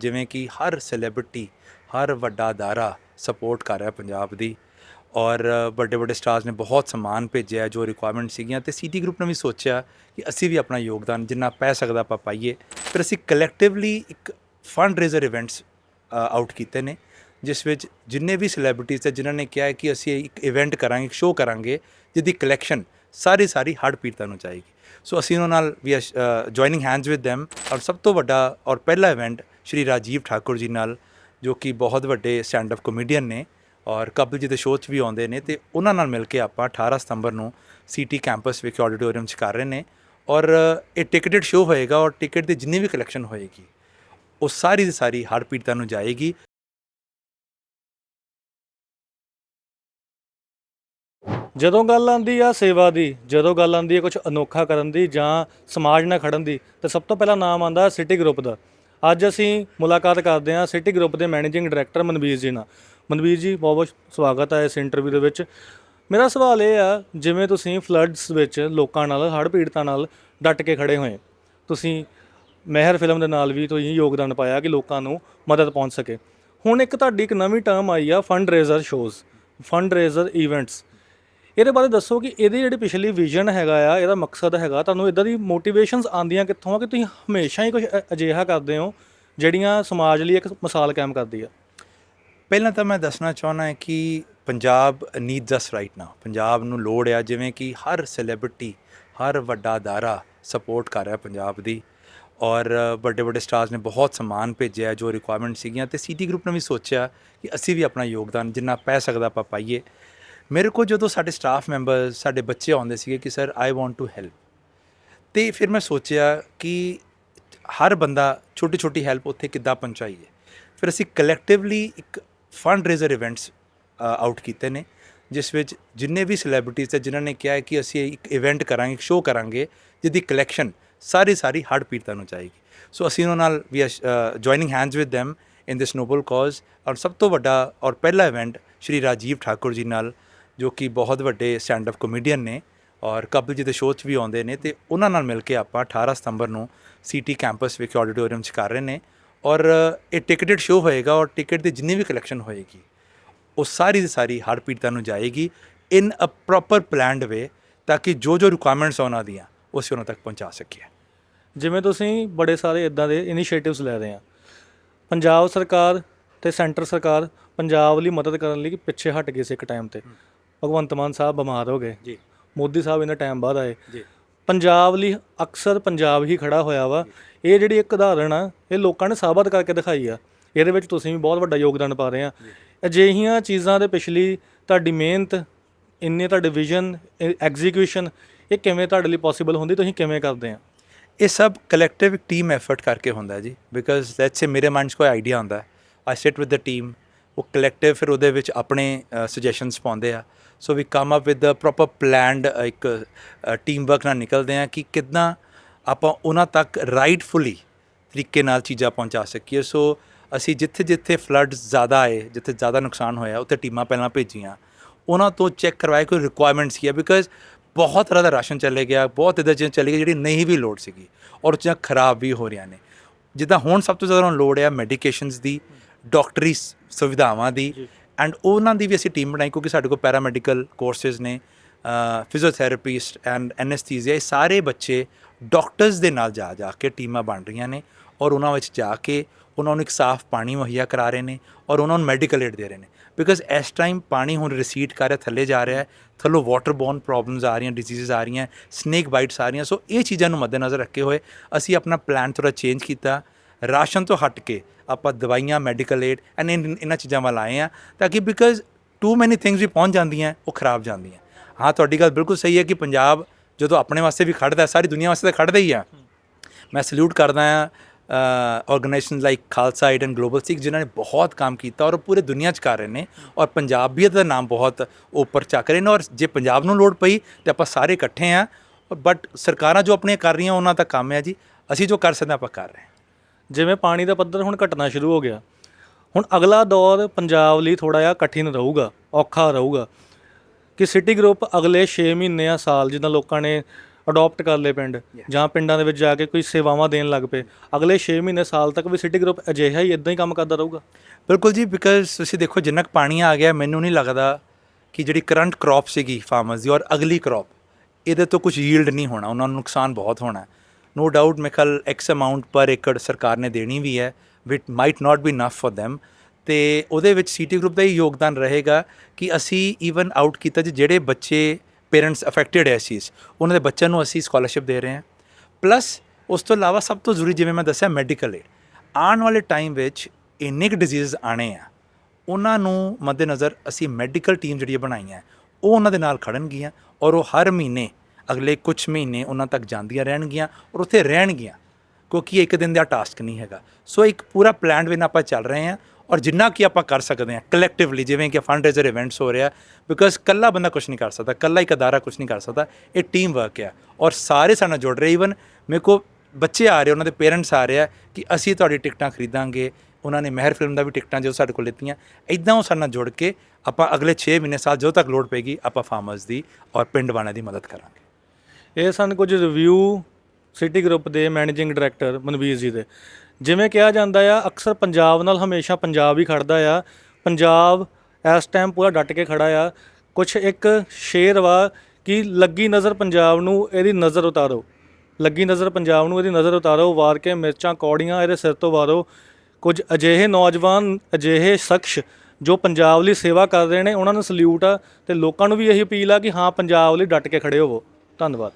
ਜਿਵੇਂ ਕਿ ਹਰ ਸੈਲੀਬ੍ਰਿਟੀ ਹਰ ਵੱਡਾ ਅਦਾਰਾ ਸਪੋਰਟ ਕਰ ਰਿਹਾ ਪੰਜਾਬ ਦੀ ਔਰ ਵੱਡੇ ਵੱਡੇ ਸਟਾਰਸ ਨੇ ਬਹੁਤ ਸਮਾਨ ਭੇਜਿਆ, ਜੋ ਰਿਕੁਆਇਰਮੈਂਟ ਸੀਗੀਆਂ ਤੇ ਸੀਟੀ ਗਰੁੱਪ ਨੇ ਵੀ ਸੋਚਿਆ ਕਿ ਅਸੀਂ ਵੀ ਆਪਣਾ ਯੋਗਦਾਨ ਜਿੰਨਾ ਪੈ ਸਕਦਾ ਆਪਾਂ ਪਾਈਏ। ਫਿਰ ਅਸੀਂ ਕਲੈਕਟਿਵਲੀ ਇੱਕ ਫੰਡ ਰੇਜ਼ਰ ਇਵੈਂਟਸ ਆਊਟ ਕੀਤੇ ਨੇ, ਜਿਸ ਵਿੱਚ ਜਿੰਨੇ ਵੀ ਸੈਲੀਬ੍ਰਿਟੀਜ਼ ਤੇ ਜਿਨ੍ਹਾਂ ਨੇ ਕਿਹਾ ਕਿ ਅਸੀਂ ਇੱਕ ਇਵੈਂਟ ਕਰਾਂਗੇ, ਇੱਕ ਸ਼ੋਅ ਕਰਾਂਗੇ, ਜਿਹਦੀ ਕਲੈਕਸ਼ਨ ਸਾਰੀ ਸਾਰੀ ਹੜ੍ਹ ਪੀੜਤਾਂ ਨੂੰ ਜਾਏਗੀ। ਸੋ ਅਸੀਂ ਉਹਨਾਂ ਨਾਲ ਵੀ ਜੁਆਇਨਿੰਗ ਹੈਂਡਸ ਵਿਦ them ਔਰ ਸਭ ਤੋਂ ਵੱਡਾ ਔਰ ਪਹਿਲਾ ਇਵੈਂਟ ਸ਼੍ਰੀ ਰਾਜੀਵ ਠਾਕੁਰ ਜੀ ਨਾਲ, ਜੋ ਕਿ ਬਹੁਤ ਵੱਡੇ ਸਟੈਂਡ ਅਪ ਕਮੇਡੀਅਨ ਨੇ ਔਰ ਕਪਿਲ ਜੀ ਦੇ ਸ਼ੋਅ 'ਚ ਵੀ ਆਉਂਦੇ ਨੇ ਤੇ ਉਹਨਾਂ ਨਾਲ ਮਿਲ ਕੇ ਆਪਾਂ 18 ਸਤੰਬਰ ਨੂੰ ਸਿਟੀ ਕੈਂਪਸ ਵਿਖੇ ਆਡੀਟੋਰੀਅਮ 'ਚ ਕਰ ਰਹੇ ਨੇ ਔਰ ਇਹ ਟਿਕਟਡ ਸ਼ੋਅ ਹੋਏਗਾ ਔਰ ਟਿਕਟ ਦੀ ਜਿੰਨੀ ਵੀ ਕਲੈਕਸ਼ਨ ਹੋਏਗੀ, ਉਹ ਸਾਰੀ ਦੀ ਸਾਰੀ ਹਰ ਪੀੜਤਾਂ ਨੂੰ ਜਾਏਗੀ। ਜਦੋਂ ਗੱਲ ਆਉਂਦੀ ਆ ਸੇਵਾ ਦੀ, ਜਦੋਂ ਗੱਲ ਆਉਂਦੀ ਹੈ ਕੁਝ ਅਨੋਖਾ ਕਰਨ ਦੀ ਜਾਂ ਸਮਾਜ ਨਾਲ ਖੜਨ ਦੀ, ਤਾਂ ਸਭ ਤੋਂ ਪਹਿਲਾਂ ਨਾਮ ਆਉਂਦਾ ਸਿਟੀ ਗਰੁੱਪ ਦਾ। ਅੱਜ ਅਸੀਂ ਮੁਲਾਕਾਤ ਕਰਦੇ ਹਾਂ ਸਿਟੀ ਗਰੁੱਪ ਦੇ ਮੈਨੇਜਿੰਗ ਡਾਇਰੈਕਟਰ ਮਨਵੀਰ ਜੀ ਨਾਲ। ਮਨਵੀਰ ਜੀ, ਬਹੁਤ ਬਹੁਤ ਸਵਾਗਤ ਹੈ ਇਸ ਇੰਟਰਵਿਊ ਦੇ ਵਿੱਚ। ਮੇਰਾ ਸਵਾਲ ਇਹ ਆ, ਜਿਵੇਂ ਤੁਸੀਂ ਫਲੱਡਸ ਵਿੱਚ ਲੋਕਾਂ ਨਾਲ, ਹੜ੍ਹ ਪੀੜਤਾਂ ਨਾਲ ਡਟ ਕੇ ਖੜੇ ਹੋਏ, ਤੁਸੀਂ ਮਹਿਰ ਫਿਲਮ ਦੇ ਨਾਲ ਵੀ ਤੁਸੀਂ ਯੋਗਦਾਨ ਪਾਇਆ ਕਿ ਲੋਕਾਂ ਨੂੰ ਮਦਦ ਪਹੁੰਚ ਸਕੇ। ਹੁਣ ਇੱਕ ਤੁਹਾਡੀ ਇੱਕ ਨਵੀਂ ਟਰਮ ਆਈ ਆ fund raiser shows fund raiser events ਇਹਦੇ ਬਾਰੇ ਦੱਸੋ ਕਿ ਇਹਦੇ ਜਿਹੜੀ ਪਿਛਲੀ ਵਿਜ਼ਨ ਹੈਗਾ ਆ, ਇਹਦਾ ਮਕਸਦ ਹੈਗਾ, ਤੁਹਾਨੂੰ ਇਦਾਂ ਦੀ ਮੋਟੀਵੇਸ਼ਨਸ ਆਉਂਦੀਆਂ ਕਿੱਥੋਂ ਆ ਕਿ ਤੁਸੀਂ ਹਮੇਸ਼ਾ ਹੀ ਕੁਝ ਅਜਿਹਾ ਕਰਦੇ ਹੋ ਜਿਹੜੀਆਂ ਸਮਾਜ ਲਈ ਇੱਕ ਮਿਸਾਲ ਕਾਇਮ ਕਰਦੀ ਆ? ਪਹਿਲਾਂ ਤਾਂ ਮੈਂ ਦੱਸਣਾ ਚਾਹੁੰਦਾ ਹਾਂ ਕਿ Punjab needs us right now Punjab ਨੂੰ ਲੋੜ ਆ, ਜਿਵੇਂ ਕਿ ਹਰ ਸੈਲੀਬ੍ਰਿਟੀ ਹਰ ਵੱਡਾ ਅਦਾਰਾ ਸਪੋਰਟ ਕਰ ਰਿਹਾ ਪੰਜਾਬ ਦੀ ਔਰ ਵੱਡੇ ਵੱਡੇ ਸਟਾਰਸ ਨੇ ਬਹੁਤ ਸਮਾਨ ਭੇਜਿਆ ਜੋ ਰਿਕੁਆਇਰਮੈਂਟ ਸੀਗੀਆਂ ਤੇ ਸੀਟੀ ਗਰੁੱਪ ਨੇ ਵੀ ਸੋਚਿਆ ਕਿ ਅਸੀਂ ਵੀ ਆਪਣਾ ਯੋਗਦਾਨ ਜਿੰਨਾ ਪੈ ਸਕਦਾ ਆਪਾਂ ਪਾਈਏ। ਮੇਰੇ ਕੋਲ ਜਦੋਂ ਸਾਡੇ ਸਟਾਫ ਮੈਂਬਰ ਸਾਡੇ ਬੱਚੇ ਆਉਂਦੇ ਸੀਗੇ ਕਿ sir I want to help ਤੇ ਫਿਰ ਮੈਂ ਸੋਚਿਆ ਕਿ ਹਰ ਬੰਦਾ ਛੋਟੀ ਛੋਟੀ ਹੈਲਪ ਉੱਥੇ ਕਿੱਦਾਂ ਪਹੁੰਚਾਈਏ ਫਿਰ ਅਸੀਂ ਕਲੈਕਟਿਵਲੀ ਇੱਕ ਫੰਡ ਰੇਜ਼ਰ ਇਵੈਂਟਸ ਆਊਟ ਕੀਤੇ ਨੇ ਜਿਸ ਵਿੱਚ ਜਿੰਨੇ ਵੀ ਸੈਲੀਬ੍ਰਿਟੀਜ਼ ਤੇ ਜਿਨ੍ਹਾਂ ਨੇ ਕਿਹਾ ਹੈ ਕਿ ਅਸੀਂ ਇੱਕ ਇਵੈਂਟ ਕਰਾਂਗੇ ਇੱਕ ਸ਼ੋਅ ਕਰਾਂਗੇ ਜਿਹਦੀ ਕਲੈਕਸ਼ਨ ਸਾਰੀ ਸਾਰੀ ਹੜ੍ਹ ਪੀੜਤਾਂ ਨੂੰ ਚਾਹੀਗੀ ਸੋ ਅਸੀਂ ਉਹਨਾਂ ਨਾਲ ਵੀ joining hands with them in this noble cause ਔਰ ਸਭ ਤੋਂ ਵੱਡਾ ਔਰ ਪਹਿਲਾ ਇਵੈਂਟ ਸ਼੍ਰੀ ਰਾਜੀਵ ਠਾਕੁਰ ਜੀ ਨਾਲ ਜੋ ਕਿ ਬਹੁਤ ਵੱਡੇ ਸਟੈਂਡ ਅਪ ਕਮੇਡੀਅਨ ਨੇ ਔਰ ਕਪਿਲ ਜੀ ਦੇ ਸ਼ੋਅ 'ਚ ਵੀ ਆਉਂਦੇ ਨੇ ਤੇ ਉਹਨਾਂ ਨਾਲ ਮਿਲ ਕੇ ਆਪਾਂ 18 ਸਤੰਬਰ ਨੂੰ ਸਿਟੀ ਕੈਂਪਸ ਵਿਖੇ ਆਡੀਟੋਰੀਅਮ 'ਚ ਕਰ ਰਹੇ ਨੇ ਔਰ ਇਹ ਟਿਕਟਡ ਸ਼ੋਅ ਹੋਏਗਾ ਔਰ ਟਿਕਟ ਦੀ ਜਿੰਨੀ ਵੀ ਕਲੈਕਸ਼ਨ ਹੋਏਗੀ, ਉਹ ਸਾਰੀ ਦੀ ਸਾਰੀ ਹਰ ਪੀੜਤਾਂ ਨੂੰ ਜਾਏਗੀ ਇਨ ਅ ਪ੍ਰੋਪਰ ਪਲਾਨਡ ਵੇ ਤਾਂ ਕਿ ਜੋ ਜੋ ਰਿਕੁਆਇਰਮੈਂਟਸ ਉਹਨਾਂ ਦੀਆਂ, ਉਹ ਅਸੀਂ ਉਹਨਾਂ ਤੱਕ ਪਹੁੰਚਾ ਸਕੀਏ। ਜਿਵੇਂ ਤੁਸੀਂ ਬੜੇ ਸਾਰੇ ਇਦਾਂ ਦੇ ਇਨੀਸ਼ੀਏਟਿਵਸ ਲੈ ਰਹੇ ਆ। ਪੰਜਾਬ ਸਰਕਾਰ ਤੇ ਸੈਂਟਰ ਸਰਕਾਰ ਪੰਜਾਬ ਲਈ ਮਦਦ ਕਰਨ ਲਈ ਪਿੱਛੇ ਹਟ ਗਏ ਸੀ ਇੱਕ ਟਾਈਮ ਤੇ। ਭਗਵੰਤ ਮਾਨ ਸਾਹਿਬ ਬਿਮਾਰ ਹੋ ਗਏ। ਜੀ। ਮੋਦੀ ਸਾਹਿਬ ਇਹਨਾਂ ਟਾਈਮ ਬਾਅਦ ਆਏ। ਜੀ। ਪੰਜਾਬ ਲਈ ਅਕਸਰ ਪੰਜਾਬ ਹੀ ਖੜਾ ਹੋਇਆ ਵਾ। ਇਹ ਜਿਹੜੀ ਇੱਕ ਉਦਾਹਰਣ ਆ ਇਹ ਲੋਕਾਂ ਨੇ ਸਾਬਤ ਕਰਕੇ ਦਿਖਾਈ ਆ। ਇਹਦੇ ਵਿੱਚ ਤੁਸੀਂ ਵੀ ਬਹੁਤ ਵੱਡਾ ਯੋਗਦਾਨ ਪਾ ਰਹੇ ਆ। ਅਜਿਹੀਆਂ ਚੀਜ਼ਾਂ ਦੇ ਪਿਛਲੀ ਤੁਹਾਡੀ ਮਿਹਨਤ ਇੰਨੇ ਤੁਹਾਡੇ ਵਿਜ਼ਨ ਐਗਜ਼ੀਕਿਊਸ਼ਨ ਇਹ ਕਿਵੇਂ ਤੁਹਾਡੇ ਲਈ ਪੋਸੀਬਲ ਹੁੰਦੀ ਤੁਸੀਂ ਕਿਵੇਂ ਕਰਦੇ ਆ? ਇਹ ਸਭ ਕਲੈਕਟਿਵ ਟੀਮ ਐਫਰਟ ਕਰਕੇ ਹੁੰਦਾ ਜੀ। ਬਿਕਾਜ਼ ਲੈਟਸ ਸੇ ਮੇਰੇ ਮਾਈਂਡ 'ਚ ਕੋਈ ਆਈਡੀਆ ਹੁੰਦਾ I sit with the team ਉਹ ਕਲੈਕਟਿਵ ਫਿਰ ਉਹਦੇ ਵਿੱਚ ਆਪਣੇ ਸੁਜੈਸ਼ਨਸ ਪਾਉਂਦੇ ਆ। So we come up with the proper planned ਇੱਕ ਟੀਮ ਵਰਕ ਨਾਲ ਨਿਕਲਦੇ ਆ ਕਿ ਕਿਦਾਂ ਆਪਾਂ ਉਹਨਾਂ ਤੱਕ ਰਾਈਟਫੁਲੀ ਤਰੀਕੇ ਨਾਲ ਚੀਜ਼ਾਂ ਪਹੁੰਚਾ ਸਕੀਏ। ਸੋ ਅਸੀਂ ਜਿੱਥੇ ਜਿੱਥੇ ਫਲੱਡਸ ਜ਼ਿਆਦਾ ਆਏ, ਜਿੱਥੇ ਜ਼ਿਆਦਾ ਨੁਕਸਾਨ ਹੋਇਆ, ਉੱਥੇ ਟੀਮਾਂ ਪਹਿਲਾਂ ਭੇਜੀਆਂ। ਉਹਨਾਂ ਤੋਂ ਚੈੱਕ ਕਰਵਾਇਆ ਕੋਈ ਰਿਕੁਆਇਰਮੈਂਟਸ ਕੀ ਹੈ ਬਿਕਾਜ਼ ਬਹੁਤ ਤਰ੍ਹਾਂ ਦਾ ਰਾਸ਼ਨ ਚੱਲੇ ਗਿਆ, ਬਹੁਤ ਇਦਾਂ ਚੀਜ਼ਾਂ ਚੱਲੀ ਗਈ ਜਿਹੜੀ ਨਹੀਂ ਵੀ ਲੋੜ ਸੀਗੀ, ਔਰ ਉਹ ਚੀਜ਼ਾਂ ਖਰਾਬ ਵੀ ਹੋ ਰਹੀਆਂ ਨੇ। ਜਿੱਦਾਂ ਹੁਣ ਸਭ ਤੋਂ ਜ਼ਿਆਦਾ ਹੁਣ ਲੋੜ ਹੈ ਮੈਡੀਕੇਸ਼ਨਸ ਦੀ ਡਾਕਟਰੀ ਸੁਵਿਧਾਵਾਂ ਦੀ ਐਂਡ ਉਹਨਾਂ ਦੀ ਵੀ ਅਸੀਂ ਟੀਮ ਬਣਾਈ ਕਿਉਂਕਿ ਸਾਡੇ ਕੋਲ ਪੈਰਾਮੈਡੀਕਲ ਕੋਰਸਸ ਨੇ ਫਿਜ਼ੀਓਥੈਰੇਪਿਸਟ ਐਂਡ ਐਨੈਸਥੀਸੀਆ ਇਹ ਸਾਰੇ ਬੱਚੇ ਡਾਕਟਰਸ ਦੇ ਨਾਲ ਜਾ ਜਾ ਕੇ ਟੀਮਾਂ ਬਣ ਰਹੀਆਂ ਨੇ ਔਰ ਉਹਨਾਂ ਵਿੱਚ ਜਾ ਕੇ ਉਹਨਾਂ ਨੂੰ ਇੱਕ ਸਾਫ਼ ਪਾਣੀ ਮੁਹੱਈਆ ਕਰਾ ਰਹੇ ਨੇ ਔਰ ਉਹਨਾਂ ਨੂੰ ਮੈਡੀਕਲ ਏਡ ਦੇ ਰਹੇ ਨੇ। ਬਿਕਾਜ਼ ਇਸ ਟਾਈਮ ਪਾਣੀ ਹੁਣ ਰਿਸੀਡ ਕਰ ਰਿਹਾ ਥੱਲੇ ਜਾ ਰਿਹਾ ਹੈ ਥੱਲੋਂ ਵਾਟਰ ਬੋਰਨ ਪ੍ਰੋਬਲਮਸ ਆ ਰਹੀਆਂ ਡਿਜ਼ੀਜ਼ਸ ਆ ਰਹੀਆਂ ਸਨੇਕ ਬਾਈਟਸ ਆ ਰਹੀਆਂ ਸੋ ਇਹ ਚੀਜ਼ਾਂ ਨੂੰ ਮੱਦੇਨਜ਼ਰ ਰੱਖੇ ਹੋਏ ਅਸੀਂ ਆਪਣਾ ਪਲਾਨ ਥੋੜਾ ਚੇਂਜ ਕੀਤਾ। ਰਾਸ਼ਨ ਤੋਂ ਹਟ ਕੇ ਆਪਾਂ ਦਵਾਈਆਂ ਮੈਡੀਕਲ ਏਡ ਐਂਡ ਇਹਨਾਂ ਚੀਜ਼ਾਂ ਵੱਲ ਆਏ ਆ ਤਾਂ ਕਿ ਬਿਕਾਜ਼ ਟੂ ਮੈਨੀ ਥਿੰਗਸ ਵੀ ਪਹੁੰਚ ਜਾਂਦੀਆਂ, ਉਹ ਖਰਾਬ ਜਾਂਦੀਆਂ। ਹਾਂ, ਤੁਹਾਡੀ ਗੱਲ ਬਿਲਕੁਲ ਸਹੀ ਹੈ ਕਿ ਪੰਜਾਬ ਜਦੋਂ ਆਪਣੇ ਵਾਸਤੇ ਵੀ ਖੜਦਾ ਸਾਰੀ ਦੁਨੀਆ ਵਾਸਤੇ ਤਾਂ ਖੜਦਾ ਹੀ ਆ। ਮੈਂ ਸਲੂਟ ਕਰਦਾ ਹਾਂ organisation like Khalsa aid and global Sikh ਜਿਨ੍ਹਾਂ ਨੇ ਬਹੁਤ ਕੰਮ ਕੀਤਾ ਔਰ ਉਹ ਪੂਰੇ ਦੁਨੀਆ 'ਚ ਕਰ ਰਹੇ ਨੇ ਔਰ ਪੰਜਾਬੀਅਤ ਦਾ ਨਾਮ ਬਹੁਤ ਉੱਪਰ ਚੱਕ ਰਹੇ ਨੇ ਔਰ ਜੇ ਪੰਜਾਬ ਨੂੰ ਲੋੜ ਪਈ ਤੇ ਆਪਾਂ ਸਾਰੇ ਇਕੱਠੇ ਆ ਬਟ ਸਰਕਾਰਾਂ ਜੋ ਆਪਣੀਆਂ ਕਰ ਰਹੀਆਂ, ਉਹਨਾਂ ਦਾ ਕੰਮ ਹੈ ਜੀ, ਅਸੀਂ ਜੋ ਕਰ ਸਕਦੇ ਹਾਂ, ਆਪਾਂ ਕਰ ਰਹੇ ਹਾਂ। ਜਿਵੇਂ ਪਾਣੀ ਦਾ ਪੱਧਰ ਹੁਣ ਘਟਣਾ ਸ਼ੁਰੂ ਹੋ ਗਿਆ। ਹੁਣ ਅਗਲਾ ਦੌਰ ਪੰਜਾਬ ਲਈ ਥੋੜਾ ਜਿਹਾ ਕਠਿਨ ਰਹੂਗਾ, ਔਖਾ ਰਹੂਗਾ। ਕਿ ਸਿਟੀ ਗਰੁੱਪ ਅਗਲੇ 6 ਮਹੀਨੇ ਆ ਸਾਲ ਜਿੱਦਾਂ ਲੋਕਾਂ ਨੇ ਅਡਾਪਟ ਕਰ ਲਏ ਪਿੰਡ, ਜਾਂ ਪਿੰਡਾਂ ਦੇ ਵਿੱਚ ਜਾ ਕੇ ਕੋਈ ਸੇਵਾਵਾਂ ਦੇਣ ਲੱਗ ਪਏ, ਅਗਲੇ 6 ਮਹੀਨੇ ਸਾਲ ਤੱਕ ਵੀ ਸਿਟੀ ਗਰੁੱਪ ਅਜਿਹਾ ਹੀ ਇਦਾਂ ਹੀ ਕੰਮ ਕਰਦਾ ਰਹੂਗਾ। ਬਿਲਕੁਲ ਜੀ ਬਿਕਾਜ਼ ਤੁਸੀਂ ਦੇਖੋ ਜਿੰਨਾ ਕੁ ਪਾਣੀ ਆ ਗਿਆ, ਮੈਨੂੰ ਨਹੀਂ ਲੱਗਦਾ ਕਿ ਜਿਹੜੀ ਕਰੰਟ ਕ੍ਰੌਪ ਸੀਗੀ ਫਾਰਮਰਸ ਦੀ ਔਰ ਅਗਲੀ ਕ੍ਰੌਪ ਇਹਦੇ ਤੋਂ ਕੁਝ ਯੀਲਡ ਨਹੀਂ ਹੋਣਾ, ਉਹਨਾਂ ਨੂੰ ਨੁਕਸਾਨ ਬਹੁਤ ਹੋਣਾ। ਨੋ ਡਾਊਟ ਮੈਂ ਕੱਲ ਐਕਸ ਅਮਾਉਂਟ ਪਰ ਏਕੜ ਸਰਕਾਰ ਨੇ ਦੇਣੀ ਵੀ ਹੈ it might not be enough for them. ਤੇ ਉਹਦੇ ਵਿੱਚ ਸੀਟੀ ਗਰੁੱਪ ਦਾ ਹੀ ਯੋਗਦਾਨ ਰਹੇਗਾ ਕਿ ਅਸੀਂ ਈਵਨ ਆਊਟ ਕੀਤਾ ਜੀ, ਜਿਹੜੇ ਬੱਚੇ ਪੇਰੈਂਟਸ ਅਫੈਕਟਡ ਹੈ ਇਸ ਚੀਜ਼, ਉਹਨਾਂ ਦੇ ਬੱਚਿਆਂ ਨੂੰ ਅਸੀਂ ਸਕਾਲਰਸ਼ਿਪ ਦੇ ਰਹੇ ਹਾਂ। ਪਲੱਸ ਉਸ ਤੋਂ ਇਲਾਵਾ ਸਭ ਤੋਂ ਜ਼ਰੂਰੀ ਜਿਵੇਂ ਮੈਂ ਦੱਸਿਆ ਮੈਡੀਕਲ ਏਡ ਆਉਣ ਵਾਲੇ ਟਾਈਮ ਵਿੱਚ ਇੰਨੇ ਕੁ ਡਿਜ਼ੀਜ਼ ਆਣੇ ਆ, ਉਹਨਾਂ ਨੂੰ ਮੱਦੇਨਜ਼ਰ ਅਸੀਂ ਮੈਡੀਕਲ ਟੀਮ ਜਿਹੜੀਆਂ ਬਣਾਈਆਂ, ਉਹ ਉਹਨਾਂ ਦੇ ਨਾਲ ਖੜਨਗੀਆਂ ਔਰ ਉਹ ਹਰ ਮਹੀਨੇ ਅਗਲੇ ਕੁਝ ਮਹੀਨੇ ਉਹਨਾਂ ਤੱਕ ਜਾਂਦੀਆਂ ਰਹਿਣਗੀਆਂ ਔਰ ਉੱਥੇ ਰਹਿਣਗੀਆਂ, ਕਿਉਂਕਿ ਇੱਕ ਦਿਨ ਦਾ ਟਾਸਕ ਨਹੀਂ ਹੈਗਾ। ਸੋ ਇੱਕ ਪੂਰਾ ਪਲਾਨ ਵਿੱਚ ਆਪਾਂ ਚੱਲ ਰਹੇ ਹਾਂ ਔਰ ਜਿੰਨਾ ਕਿ ਆਪਾਂ ਕਰ ਸਕਦੇ ਹਾਂ ਕਲੈਕਟਿਵਲੀ ਜਿਵੇਂ ਕਿ ਫੰਡ ਰੇਜ਼ਰ ਇਵੈਂਟਸ ਹੋ ਰਿਹਾ ਬਿਕਾਜ਼ ਕੱਲਾ ਬੰਦਾ ਕੁਝ ਨਹੀਂ ਕਰ ਸਕਦਾ ਕੱਲਾ ਇੱਕ ਅਦਾਰਾ ਕੁਝ ਨਹੀਂ ਕਰ ਸਕਦਾ, ਇਹ ਟੀਮ ਵਰਕ ਹੈ। ਔਰ ਸਾਰੇ ਸਾਡੇ ਨਾਲ ਜੁੜ ਰਹੇ ਈਵਨ ਮੇਰੇ ਕੋ ਬੱਚੇ ਆ ਰਹੇ, ਉਹਨਾਂ ਦੇ ਪੇਰੈਂਟਸ ਆ ਰਹੇ ਆ ਕਿ ਅਸੀਂ ਤੁਹਾਡੀ ਟਿਕਟਾਂ ਖਰੀਦਾਂਗੇ। ਉਹਨਾਂ ਨੇ ਮਹਿਰ ਫਿਲਮ ਦਾ ਵੀ ਟਿਕਟਾਂ ਜੋ ਸਾਡੇ ਕੋਲ ਲਿੱਤੀਆਂ ਇਦਾਂ ਉਹ ਸਾਡੇ ਨਾਲ ਜੁੜ ਕੇ ਆਪਾਂ ਅਗਲੇ 6 ਮਹੀਨੇ, ਸਾਲ ਜੋ ਤੱਕ ਲੋੜ ਪੈਗੀ ਆਪਾਂ ਫਾਰਮਰਸ ਦੀ ਔਰ ਪਿੰਡ ਵਾਲਿਆਂ ਦੀ ਮਦਦ ਕਰਾਂਗੇ। ਇਹ ਸਨ ਕੁਝ ਰਿਵਿਊ ਸਿਟੀ ਗਰੁੱਪ ਦੇ ਮੈਨੇਜਿੰਗ ਡਾਇਰੈਕਟਰ ਮਨਵੀਰ ਜੀ ਦੇ। ਜਿਵੇਂ ਕਿਹਾ ਜਾਂਦਾ ਆ, ਅਕਸਰ ਪੰਜਾਬ ਨਾਲ ਹਮੇਸ਼ਾ ਪੰਜਾਬ ਹੀ ਖੜਦਾ ਆ। ਪੰਜਾਬ ਇਸ ਟਾਈਮ ਪੂਰਾ ਡਟ ਕੇ ਖੜਾ ਆ। ਕੁਝ ਇੱਕ ਸ਼ੇਰ ਵਾ ਕਿ ਲੱਗੀ ਨਜ਼ਰ ਪੰਜਾਬ ਨੂੰ, ਇਹਦੀ ਨਜ਼ਰ ਉਤਾਰੋ। ਲੱਗੀ ਨਜ਼ਰ ਪੰਜਾਬ ਨੂੰ, ਇਹਦੀ ਨਜ਼ਰ ਉਤਾਰੋ। ਵਾਰ ਕੇ ਮਿਰਚਾਂ, ਕੌੜੀਆਂ ਇਹਦੇ ਸਿਰ ਤੋਂ ਵਾਰੋ। ਕੁਝ ਅਜਿਹੇ ਨੌਜਵਾਨ, ਅਜਿਹੇ ਸ਼ਖਸ ਜੋ ਪੰਜਾਬ ਲਈ ਸੇਵਾ ਕਰ ਰਹੇ ਨੇ, ਉਹਨਾਂ ਨੂੰ ਸਲੂਟ ਆ ਤੇ ਲੋਕਾਂ ਨੂੰ ਵੀ ਇਹੀ ਅਪੀਲ ਆ ਕਿ ਹਾਂ, ਪੰਜਾਬ ਲਈ ਡਟ ਕੇ ਖੜੇ ਹੋਵੋ। ਧੰਨਵਾਦ।